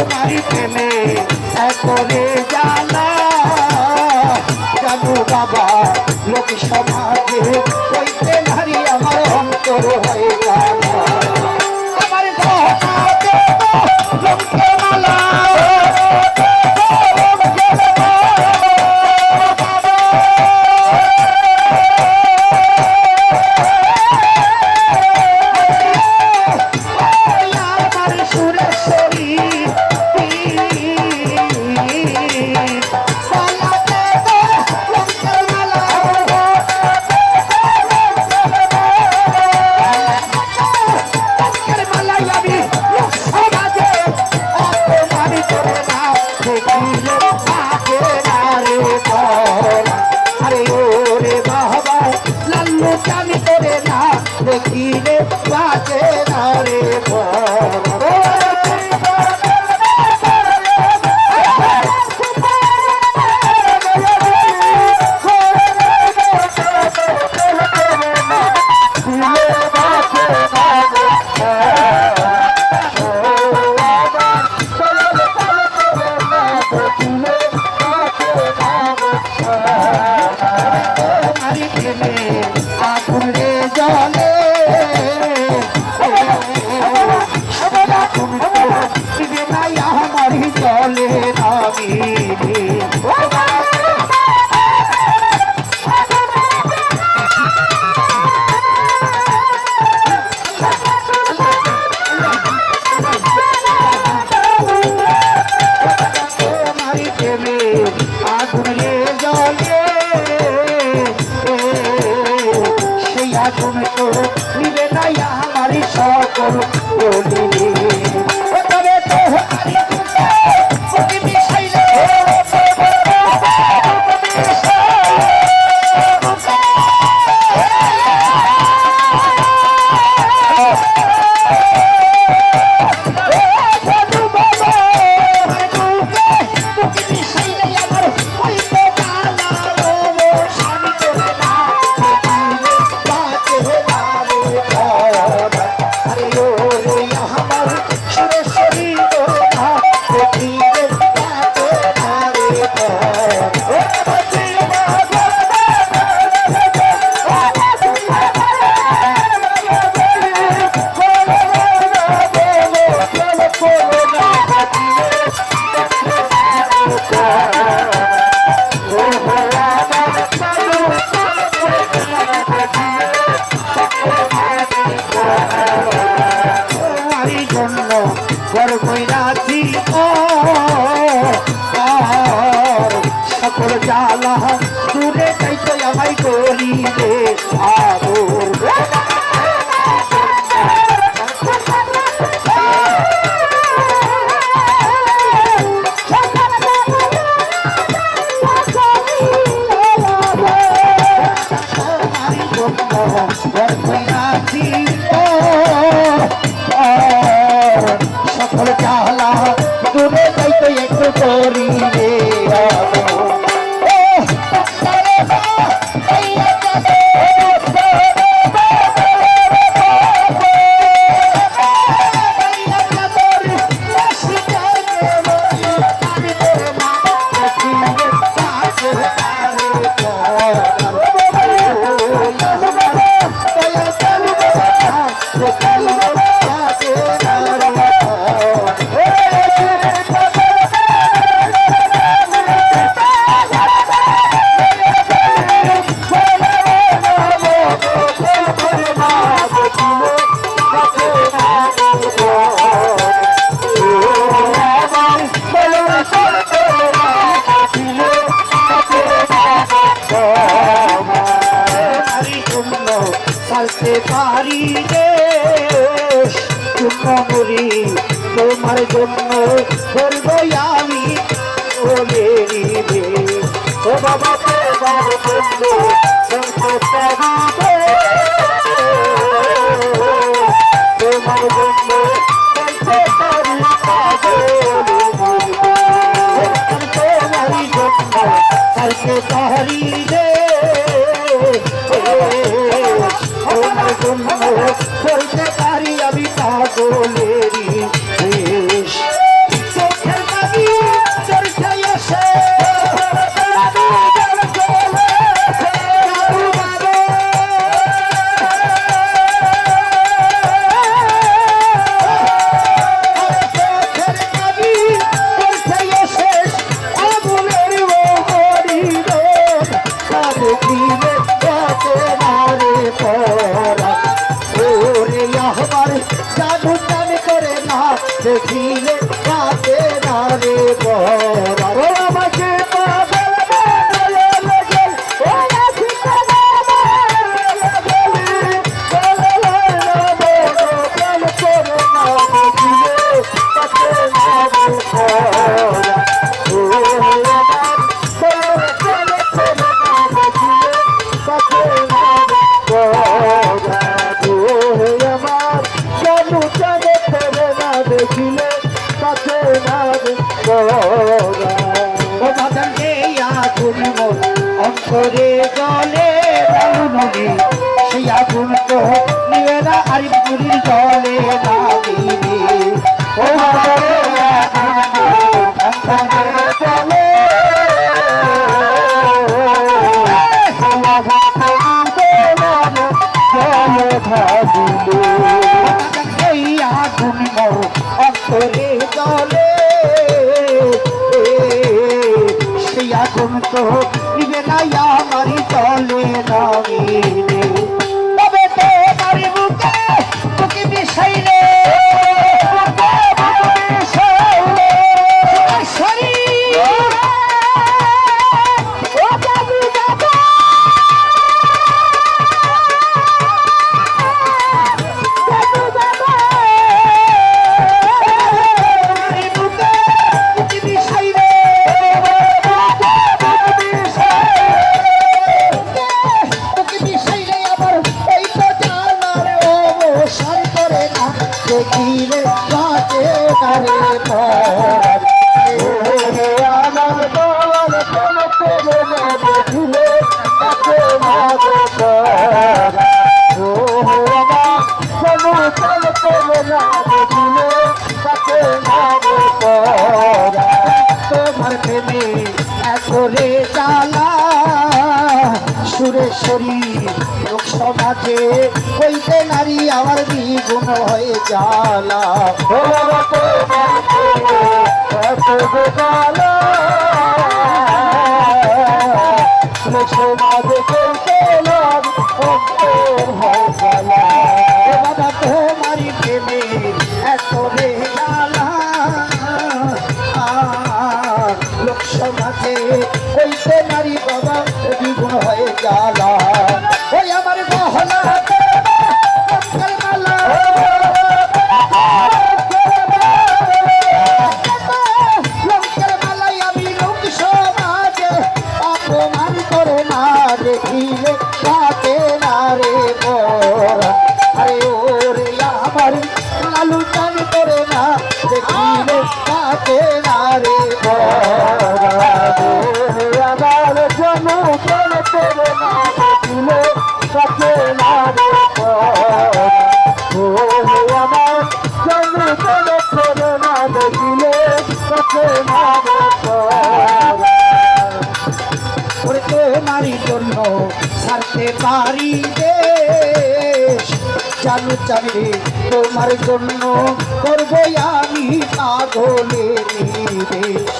তোমারি প্রেমে করে জ্বালা। জানো বাবা লোক সমাজে ওই প্রেম হারি আমার অন্তর হয়ে। জানলে জানি করে না দেখিলে বাঁচে না রে Oh, করতে পারি রে মরি তোমার জন্য করব আমি ও মেরি বাবা তোমার জন্য তোমার জন্য করিতে পারি আমি পাগল। কইতে নারী আমার দ্বিগুণ হয়ে জ্বালা। তারি দেশ চালু চালে তোমার জন্য করব আমি পাগলের নিবেশ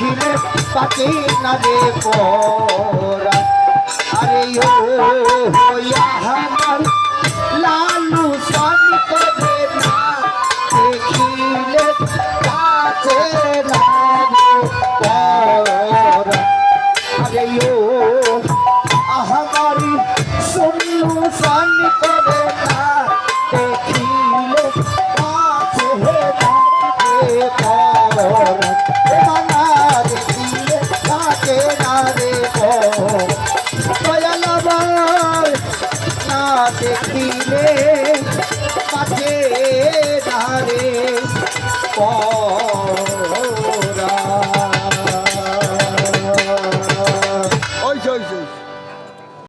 পাখিরে পাখি না রে পোরা আরে ও হইয়া আমার লালু সানি করে